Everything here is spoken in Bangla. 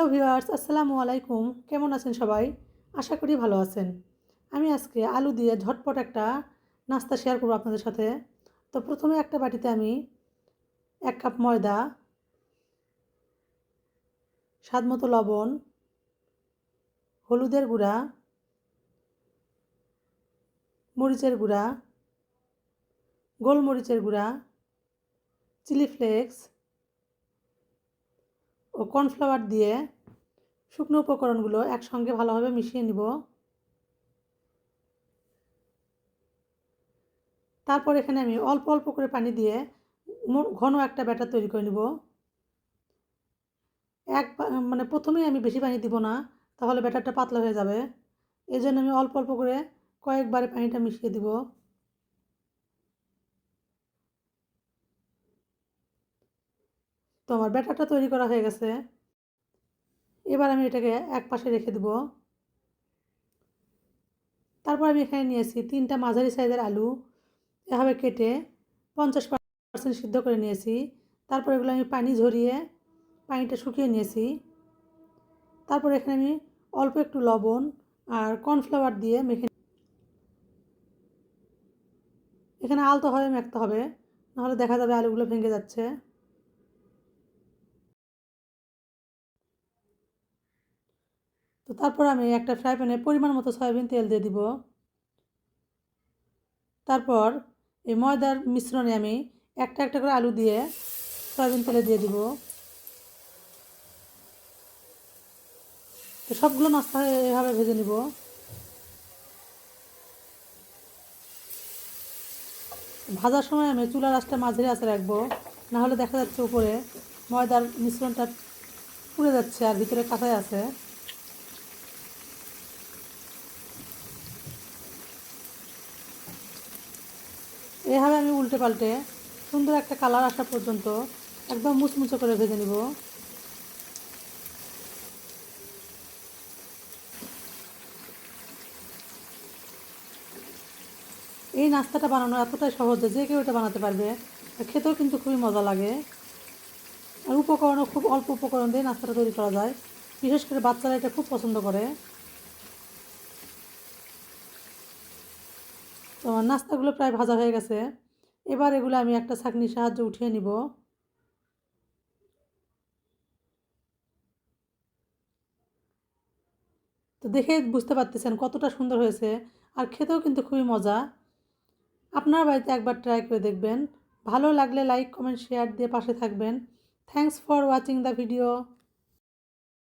হ্যালো ভিউয়ার্স, আসসালামু আলাইকুম। কেমন আছেন সবাই? আশা করি ভালো আছেন। আমি আজকে আলু দিয়ে ঝটপট একটা নাস্তা শেয়ার করব আপনাদের সাথে। তো প্রথমে একটা বাটিতে আমি এক কাপ ময়দা, স্বাদ মতো লবণ, হলুদের গুঁড়া, মরিচের গুঁড়া, গোলমরিচের গুঁড়া, চিলি ফ্লেক্স ও কর্নফ্লাওয়ার দিয়ে শুকনো উপকরণগুলো একসঙ্গে ভালোভাবে মিশিয়ে নিব। তারপর এখানে আমি অল্প অল্প করে পানি দিয়ে ঘন একটা ব্যাটার তৈরি করে নিব। এক মানে প্রথমেই আমি বেশি পানি দিব না, তাহলে ব্যাটারটা পাতলা হয়ে যাবে। এই জন্য আমি অল্প অল্প করে কয়েকবারে পানিটা মিশিয়ে দিব। তো আমার ব্যাটারটা তৈরি করা হয়ে গেছে। এবার আমি এটাকে এক পাশে রেখে দেব। তারপর আমি এখানে নিয়েছি তিনটা মাঝারি সাইজের আলু। এভাবে কেটে পঞ্চাশ পার্সেন্ট সিদ্ধ করে নিয়েছি। তারপর এগুলো আমি পানি ঝরিয়ে পানিটা শুকিয়ে নিয়েছি। তারপর এখানে আমি অল্প একটু লবণ আর কর্নফ্লাওয়ার দিয়ে মেখে এখানে আলতোভাবে মাখতে হবে, নাহলে দেখা যাবে আলুগুলো ভেঙে যাচ্ছে। তো তারপর আমি একটা ফ্রাই প্যানে পরিমাণ মতো সয়াবিন তেল দিয়ে দিব। তারপর এই ময়দার মিশ্রণে আমি একটা একটা করে আলু দিয়ে সয়াবিন তেলে দিয়ে দিব। তো সবগুলো মাছটা এভাবে ভেজে নিব। ভাজার সময় আমি চুলার আঁচটা মাঝারি আঁচে রাখব নাহলে দেখা যাচ্ছে উপরে ময়দার মিশ্রণটা পুড়ে যাচ্ছে আর ভিতরে কাঁচাই আছে এভাবে আমি উল্টে পাল্টে, সুন্দর একটা কালার আসা পর্যন্ত একদম মুচমুচে করে ভেজে নিব। এই নাস্তাটা বানানো এতটাই সহজ যে কেউ এটা বানাতে পারবে খেতেও কিন্তু খুবই মজা লাগে। আর উপকরণও খুব অল্প উপকরণ দিয়ে নাস্তাটা তৈরি করা যায়। বিশেষ করে বাচ্চারা এটা খুব পছন্দ করে। তো আমার নাস্তাগুলো প্রায় ভাজা হয়ে গেছে। এবার এগুলো আমি একটা ছাঁকনির সাহায্যে উঠিয়ে নিব। তো দেখে বুঝতে পারতেছেন কতটা সুন্দর হয়েছে, আর খেতেও কিন্তু খুবই মজা। আপনার বাড়িতে একবার ট্রাই করে দেখবেন। ভালো লাগলে লাইক কমেন্ট শেয়ার দিয়ে পাশে থাকবেন। Thanks for watching the video